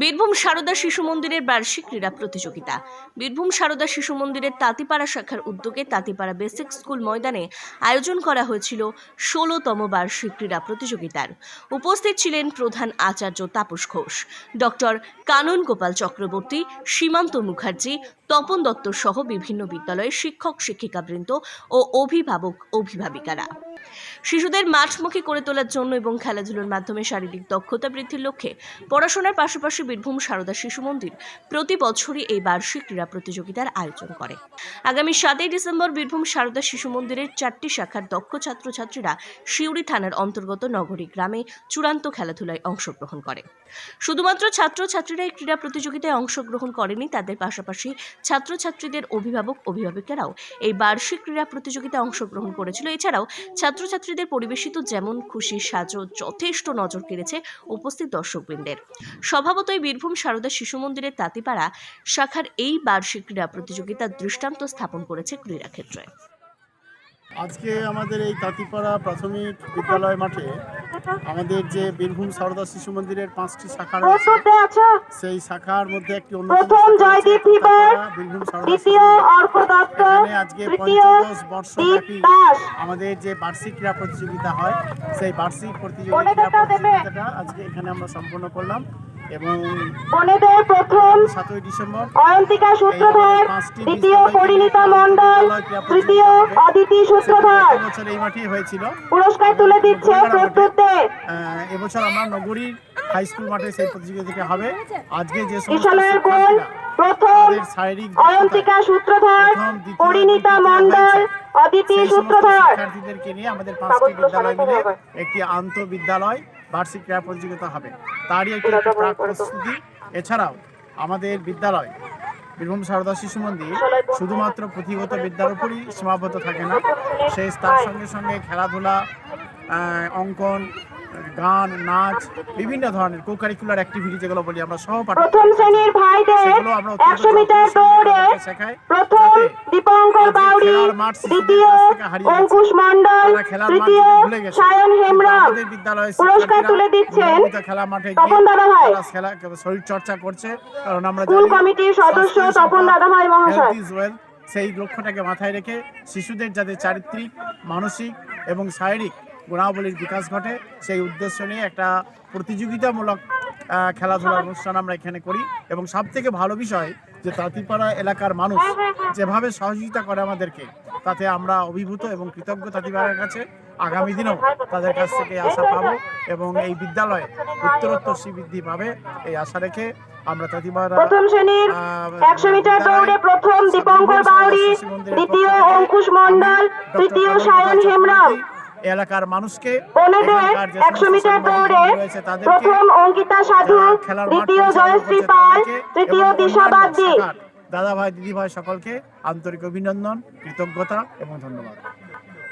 বীরভূম সারদা শিশু মন্দিরের বার্ষিক ক্রীড়া প্রতিযোগিতা। বীরভূম সারদা শিশু মন্দিরের তাঁতিপাড়া শাখার উদ্যোগে তাঁতিপাড়া বেসিক স্কুল ময়দানে আয়োজন করা হয়েছিল ষোলোতম বার্ষিক ক্রীড়া প্রতিযোগিতার। উপস্থিত ছিলেন প্রধান আচার্য তাপস ঘোষ, ডক্টর কানন গোপাল চক্রবর্তী, সীমান্ত মুখার্জি, তপন দত্ত সহ বিভিন্ন বিদ্যালয়ের শিক্ষক, শিক্ষিকাবৃন্দ ও অভিভাবক, অভিভাবিকারা। শিশুদের মাঠমুখী করে তোলার জন্য এবং খেলাধুলোর মাধ্যমে শারীরিক দক্ষতা বৃদ্ধির লক্ষ্যে পড়াশোনার পাশাপাশি বীরভূম সারদা শিশু মন্দির প্রতি বছরই এই বার্ষিক ক্রীড়া প্রতিযোগিতার আয়োজন করে। আগামী সাতই ডিসেম্বর বীরভূম সারদা শিশু মন্দিরের চারটি শাখার দক্ষ ছাত্রছাত্রীরা শিউরি থানার অন্তর্গত নগরী গ্রামে চূড়ান্ত খেলাধুলায় অংশগ্রহণ করে। শুধুমাত্র ছাত্রছাত্রীরা এই ক্রীড়া প্রতিযোগিতায় অংশগ্রহণ করেনি, তাদের পাশাপাশি ছাত্রছাত্রীদের অভিভাবক, অভিভাবিকারাও এই বার্ষিক ক্রীড়া প্রতিযোগিতায় অংশগ্রহণ করেছিল। এছাড়াও ছাত্রছাত্রীদের পরিবেশিত যেমন খুশি সাজো যথেষ্ট নজর কেড়েছে উপস্থিত দর্শকবৃন্দের। স্বভাবতই বীরভূম শারদা শিশু মন্দিরের তাঁতিপাড়া শাখার এই বার্ষিক ক্রীড়া প্রতিযোগিতার দৃষ্টান্ত স্থাপন করেছে ক্রীড়া ক্ষেত্রে। আজকে আমাদের এই তাঁতিপাড়া প্রাথমিক বিদ্যালয় মাঠে আমাদের যে বীরভূম সারদা শিশু মন্দিরের পাঁচটি শাখা রয়েছে সেই শাখার মধ্যে একটি অন্যতম বীরভূম এখানে আজকে পঞ্চদশ বর্ষব্যাপী আমাদের যে বার্ষিক ক্রীড়া প্রতিযোগিতা হয় সেই বার্ষিক প্রতিযোগিতা আজকে এখানে আমরা সম্পন্ন করলাম। এবং বনেদের প্রথম সাতই ডিসেম্বর অয়ন্তিকা সূত্রধর দ্বিতীয় পরিণীতা মণ্ডল তৃতীয় প্রতিযোগিতা। অদিতি সূত্রধর। বছর এই মাঠেই হয়েছিল। পুরস্কার তুলে দিচ্ছে প্রস্তুতে এবছর আমরা নগরীর হাই স্কুল মাঠে সেই প্রতিযোগিতাটি হবে। আজকে যে সমস্ত গোল প্রথম অয়ন্তিকা সূত্রধর পরিণীতা মণ্ডল। অদিতি সূত্রধর। শিক্ষার্থীদেরকে নিয়ে আমাদের পাঁচটি বিদ্যালয় মিলে একটি আন্ত বিদ্যালয় বার্ষিক ক্রীড়া প্রতিযোগিতা হবে তারই একটি প্রাক। প্রস্তুতি এছাড়াও আমাদের বিদ্যালয় বীরভূম সারদা শিশু মন্দির শুধুমাত্র পুঁথিগত বিদ্যার উপরই সীমাবদ্ধ থাকে না সেই তার সঙ্গে সঙ্গে খেলাধুলা অঙ্কন গান নাচ বিভিন্ন ধরনের কো কারিকুলার অ্যাক্টিভিটি যেগুলো বলি আমরা সহপাঠী প্রথম শ্রেণির ভাইদের সেগুলো আমরা অত্যন্ত একশো মিটার দৌড়ে প্রথম দীপঙ্কর বাউরি দ্বিতীয়। অঙ্কুশ মণ্ডল তৃতীয়। সায়ন বিদ্যালয়ের পুরস্কার তুলে দিচ্ছেন খেলা মাঠে তপন দাদাভাই। তারা খেলা শরীর চর্চা করছে কারণ আমরা স্কুল কমিটির সদস্য তপন সম্পদ, দাদাভাই মহাশয়। সেই লক্ষ্যটাকে মাথায় রেখে শিশুদের যাতে চারিত্রিক মানসিক এবং শারীরিক গুণাবলীর বিকাশ ঘটে সেই উদ্দেশ্য নিয়ে একটা প্রতিযোগিতামূলক খেলাধুলার অনুষ্ঠান আমরা এখানে করি এবং সব থেকে ভালো বিষয় যে তাঁতিপাড়া এলাকার মানুষ যেভাবে সহযোগিতা করে আমাদেরকে তাতে আমরা অভিভূত এবং কৃতজ্ঞ তাঁতিপাড়ার কাছে আগামী দিনেও তাদের কাছ থেকে আশা পাবো এবং এই বিদ্যালয়ে উত্তরোত্তর শ্রীবৃদ্ধি পাবে এই আশা রেখে আমরা তাঁতিপাড়া প্রথম শ্রেণির আহ, একশো মিটার দৌড়ে প্রথম দীপঙ্কর বাউরি দ্বিতীয় অঙ্কুশ মণ্ডল তৃতীয় সায়ন হেমব্রম এই এলাকার মানুষকে একশো মিটার দৌড়ে তাদেরকে প্রথম অঙ্কিতা সাধু খেলার দ্বিতীয় জয়শ্রী পাল তৃতীয় এবং দিশা বাগদি। দাদা ভাই দিদি ভাই সকলকে আন্তরিক অভিনন্দন কৃতজ্ঞতা এবং ধন্যবাদ।